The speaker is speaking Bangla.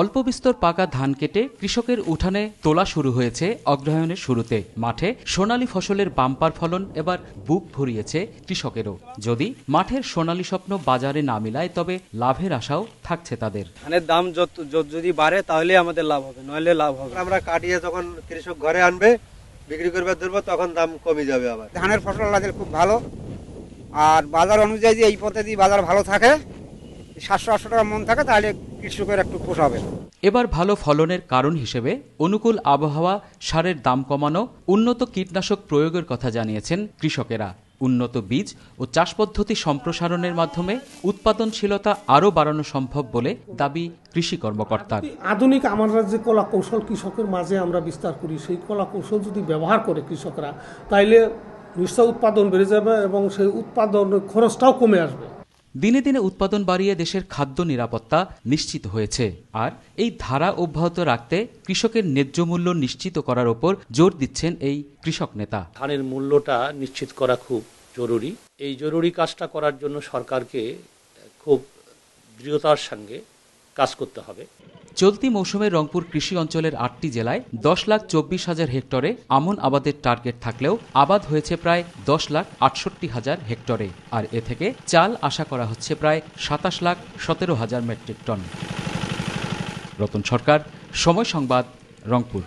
অল্প বিস্তর পাকা ধান কেটে কৃষকের উঠানে তোলা শুরু হয়েছে অগ্রহায়ণের শুরুতে। মাঠে সোনালী ফসলের বাম্পার ফলন এবার বুক ভরিয়েছে কৃষকেরও। যদি মাঠের সোনালী স্বপ্ন বাজারে না মিলায় তবে লাভের আশাও থাকছে তাদের। ধানের দাম যত যদি বাড়ে তাহলে আমাদের লাভ হবে নইলে লাভ হবে আমরা কাটিয়ে যখন কৃষক ঘরে আনবে বিক্রি করবে ধরবো তখন দাম কমে যাবে আবার। ধানের ফসল খুব ভালো। আর বাজার অনুযায়ী এই পদ্ধতি বাজার ভালো থাকে সাতশো আটশো টাকা মন থাকে তাহলে কৃষকের একটু পোষাবে এবার ভালো ফলনের কারণ হিসেবে অনুকূল আবহাওয়া সারের দাম কমানো উন্নত কীটনাশক প্রয়োগের কথা জানিয়েছেন কৃষকেরা। উন্নত বীজ ও চাষ পদ্ধতি সম্প্রসারণের মাধ্যমে উৎপাদনশীলতা আরও বাড়ানো সম্ভব বলে দাবি কৃষি কর্মকর্তার। আধুনিক আমরা যে কলা কৌশল কৃষকের মাঝে আমরা বিস্তার করি। সেই কলা কৌশল যদি ব্যবহার করে কৃষকরা তাইলে নিশ্চয় উৎপাদন বেড়ে যাবে এবং সেই উৎপাদন খরচটাও কমে আসবে। দিনে দিনে উৎপাদন বাড়িয়ে দেশের খাদ্য নিরাপত্তা নিশ্চিত হয়েছে। আর এই ধারা অব্যাহত রাখতে কৃষকের ন্যায্য মূল্য নিশ্চিত করার ওপর জোর দিচ্ছেন এই কৃষক নেতা। ধানের মূল্যটা নিশ্চিত করা খুব জরুরি। এই জরুরি কাজটা করার জন্য সরকারকে খুব দৃঢ়তার সঙ্গে কাজ করতে হবে। চলতি মৌসুমে রংপুর কৃষি অঞ্চলের আটটি জেলায় দশ লাখ চব্বিশ হাজার হেক্টরে আমন আবাদের টার্গেট থাকলেও আবাদ হয়েছে প্রায় দশ লাখ আটষট্টি হাজার হেক্টরে। আর এ থেকে চাল আশা করা হচ্ছে প্রায় সাতাশ লাখ সতেরো হাজার মেট্রিক টন। রতন সরকার, সময় সংবাদ, রংপুর।